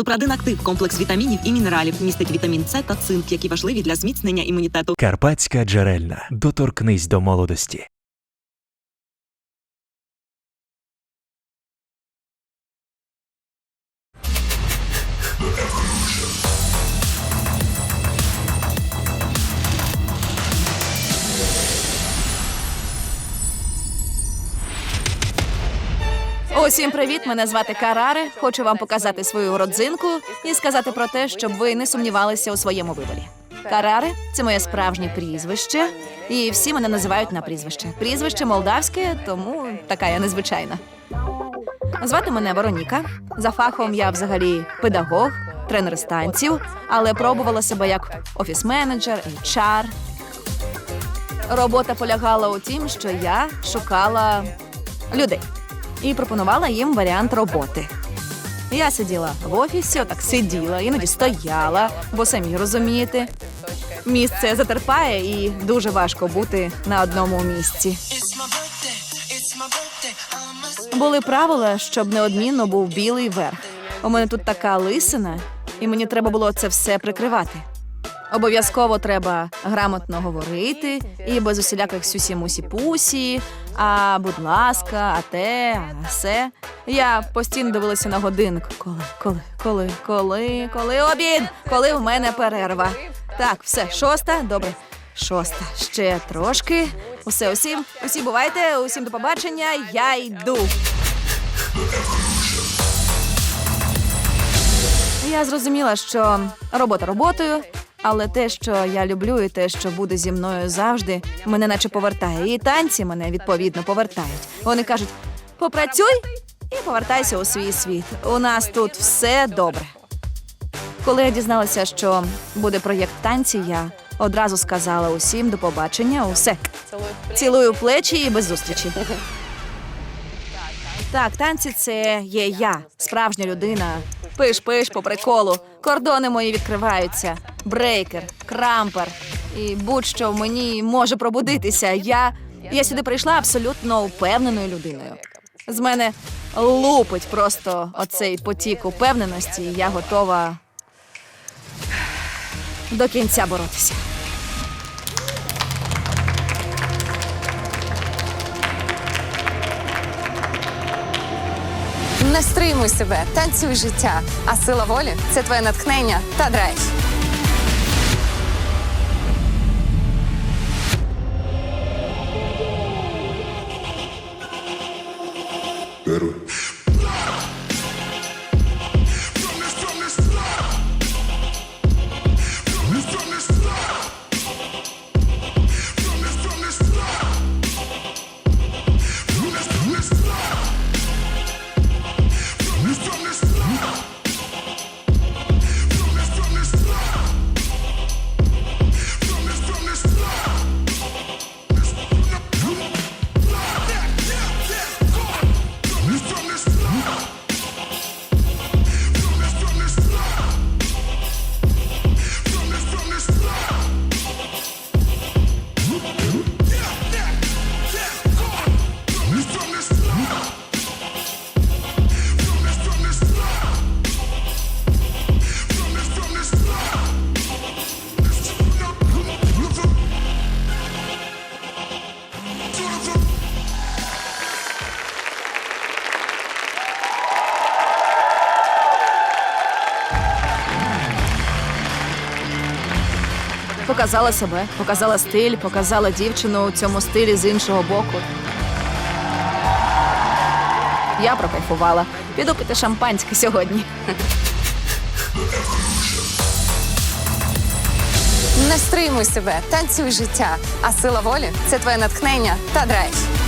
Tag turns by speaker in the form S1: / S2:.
S1: Супрадин актив комплекс вітамінів і мінералів містить вітамін С та цинк, які важливі для зміцнення імунітету.
S2: Карпатська джерельна. Доторкнись до молодості.
S3: Усім привіт! Мене звати Караре. Хочу вам показати свою родзинку і сказати про те, щоб ви не сумнівалися у своєму виборі. Караре це моє справжнє прізвище, і всі мене називають на прізвище. Прізвище молдавське, тому така я незвичайна. Звати мене Вероніка. За фахом я взагалі педагог, тренер з танців, але пробувала себе як офіс-менеджер, HR. Робота полягала у тім, що я шукала людей і пропонувала їм варіант роботи. Я сиділа в офісі, отак сиділа, іноді стояла, бо самі розумієте. Місце затерпає і дуже важко бути на одному місці. Були правила, щоб неодмінно був білий верх. У мене тут така лисина, і мені треба було це все прикривати. Обов'язково треба грамотно говорити і без усіляких сюсі-мусі-пусі. А будь ласка, а те, а все. Я постійно дивилася на годинник. Коли, коли, коли, коли, коли обід? Коли в мене перерва? Так, все, шоста, добре. Шоста. Ще трошки. Усе, усім, усі бувайте, усім до побачення. Я йду. Я зрозуміла, що робота роботою, але те, що я люблю, і те, що буде зі мною завжди, мене наче повертає. І танці мене відповідно повертають. Вони кажуть: попрацюй і повертайся у свій світ. У нас тут все добре. Коли я дізналася, що буде проєкт танці, я одразу сказала усім до побачення. Усе цілую плечі і без зустрічі. Так, танці це є я, справжня людина. Пиш-пиш по приколу. Кордони мої відкриваються. Брейкер, крампер. І будь-що в мені може пробудитися. Я, я сюди прийшла абсолютно упевненою людиною. З мене лупить просто оцей потік упевненості, і я готова до кінця боротися.
S4: Не стримуй себе, танцюй життя. А сила волі це твоє натхнення та драйв.
S3: Показала себе, показала стиль, показала дівчину у цьому стилі з іншого боку. Я прокайфувала. Піду пити шампанське сьогодні.
S4: Не стримуй себе, танцюй життя. А сила волі це твоє натхнення та драйв.